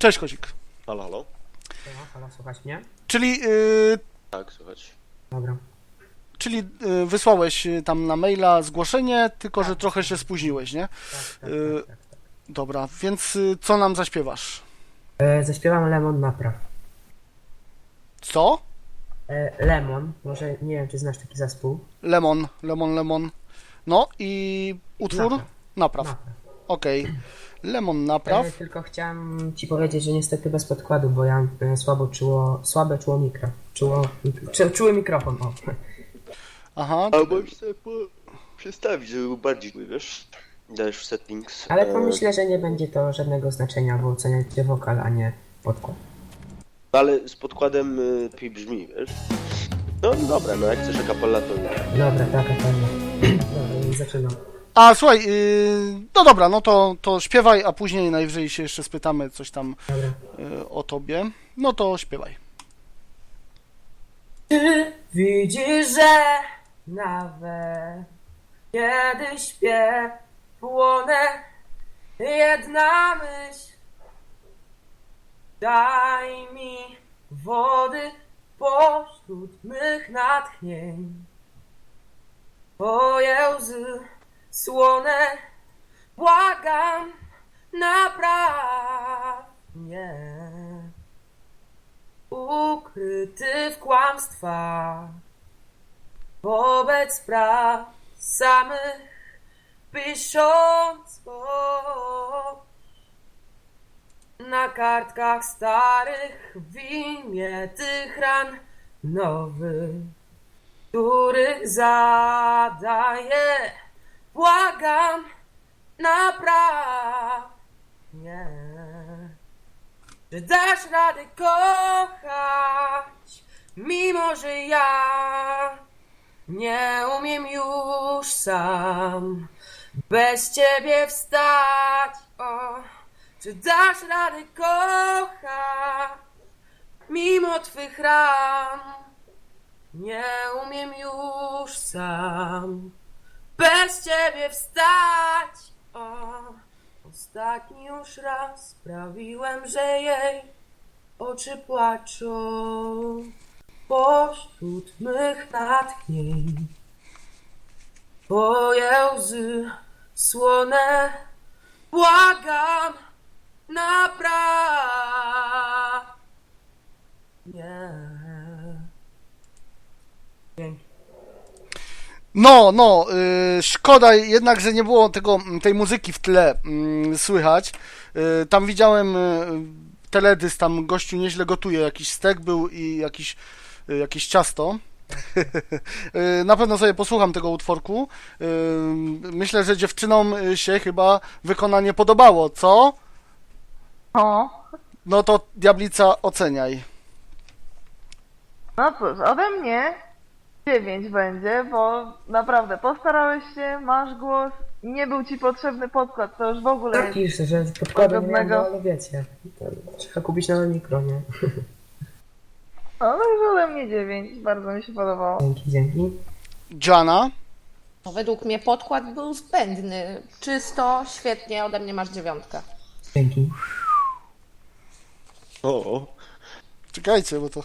Cześć Kozik. Halo, halo. Halo, halo, słuchać mnie? Czyli, y, Tak, słychać. Dobra. czyli y, wysłałeś y, tam na maila zgłoszenie, tylko że trochę się spóźniłeś, nie? Tak, tak, Y- tak, tak, tak. Dobra, więc y, co nam zaśpiewasz? E, zaśpiewam Lemon Napraw. Co? E, Lemon, może nie wiem, czy znasz taki zespół. Lemon, lemon, lemon. No i utwór? Napraw. Napraw. Napraw. Okej. Lemon napraw. E, tylko chciałem ci powiedzieć, że niestety bez podkładu, bo ja e, słabo czuło, słabe czuło mikro. Czuło, czu, czuły mikrofon, o. Aha. Albo już sobie po... przestawić, żeby był bardziej, wiesz? Dajesz w settings. Ale to e, myślę, że nie będzie to żadnego znaczenia, bo oceniacie wokal, a nie podkład. Ale z podkładem y, brzmi, wiesz? No dobra, no jak chcesz akapella to nie. Dobra, tak, a pewnie. Dobra, zaczynam. A słuchaj, y, no dobra, no to, to śpiewaj, a później najwyżej się jeszcze spytamy coś tam Dobra. y, o tobie. No to śpiewaj. Ty widzisz, że nawet kiedy śpię, płonę jedna myśl. Daj mi wody pośród mych natchnień. Twoje łzy słone, błagam, napraw ukryty w kłamstwach wobec praw samych pisząc o na kartkach starych w imię tych ran nowych, których zadaję, błagam, napraw mnie. Że dasz radę kochać, mimo że ja nie umiem już sam bez ciebie wstać. O, czy dasz radę kochać, mimo twych ran nie umiem już sam bez ciebie wstać. O. Ostatni już raz sprawiłem, że jej oczy płaczą pośród mych natchnień. Twoje łzy słone, błagam, napraw. Nie. Dzięki. No, no, y, szkoda jednak, że nie było tego, tej muzyki w tle mm, słychać. Y, tam widziałem y, teledysk, tam gościu nieźle gotuje, jakiś stek był i jakiś, y, jakieś ciasto. Y, Na pewno sobie posłucham tego utworku. Y, Myślę, że dziewczynom y, się chyba wykonanie podobało, co? O, No to diablica oceniaj. no cóż, ode mnie 9 będzie, bo naprawdę postarałeś się, masz głos, nie był ci potrzebny podkład, to już w ogóle jest. Piszę, że podkładem nie mam, no, ale wiecie, trzeba kupić nowe mikro, nie? No także ode mnie 9, bardzo mi się podobało. Dzięki, dzięki. Jana, No, według mnie podkład był zbędny. Czysto, świetnie, ode mnie masz dziewiątkę. Dzięki. O, czekajcie, bo to...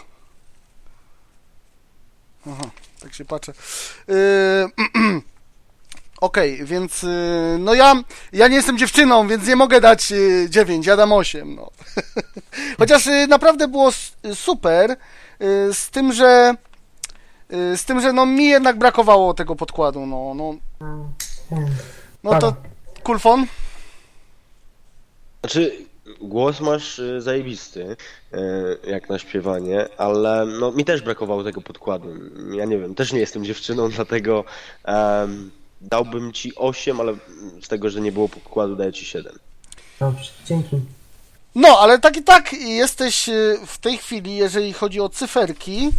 Aha, tak się patrzę. Yy, Okej, więc yy, no ja, ja nie jestem dziewczyną, więc nie mogę dać yy, 9, ja dam 8. No. Chociaż yy, naprawdę było super, yy, z tym, że yy, z tym, że no mi jednak brakowało tego podkładu, no, no, no to Kulfon? Znaczy, głos masz y, zajebisty, y, jak na śpiewanie, ale no, mi też brakowało tego podkładu. Ja nie wiem, też nie jestem dziewczyną, dlatego em, dałbym ci 8, ale z tego, że nie było podkładu, daję ci 7. Dobrze, dzięki. No, ale tak i tak jesteś y, w tej chwili, jeżeli chodzi o cyferki.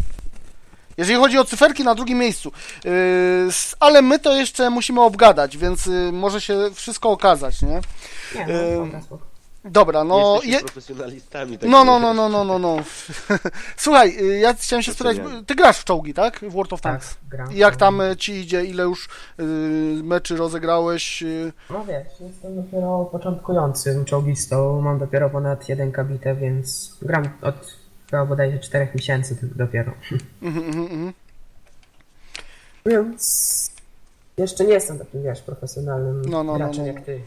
Jeżeli chodzi o cyferki na drugim miejscu. Yy, ale my to jeszcze musimy obgadać, więc y, może się wszystko okazać, nie? Nie, no, spoko. Dobra, no... Je... profesjonalistami. tak No, no, mówię. no, no, no, no, no. Słuchaj, y, ja chciałem się spytać, ty grasz w czołgi, tak? W World of Tak, Tanks. gram. I jak tam y, ci idzie, ile już y, meczy rozegrałeś? No wiesz, jestem dopiero początkującym czołgistą, mam dopiero ponad jeden kabitę, więc gram od chyba bodajże 4 miesięcy tylko dopiero. mhm, mhm, mhm. Więc jeszcze nie jestem takim, wiesz, profesjonalnym No, no, no, graczem no. jak ty.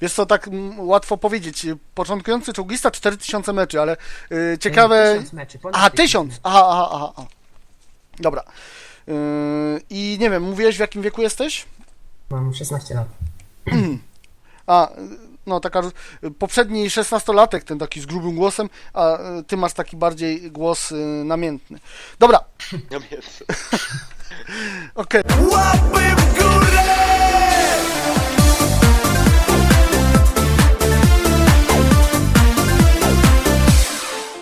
Wiesz co, tak mm, łatwo powiedzieć. Początkujący czołgista 4000 meczy, ale y, ciekawe... Tysiąc meczy, ponad Aha, tysiąc tysiąc! meczy. Aha, aha, aha. aha. Dobra. Y, I nie wiem, mówiłeś w jakim wieku jesteś? Mam 16 lat. A, no taka... Poprzedni 16-latek, ten taki z grubym głosem, a ty masz taki bardziej głos y, namiętny. Dobra, Ja wiem. okej. Górę!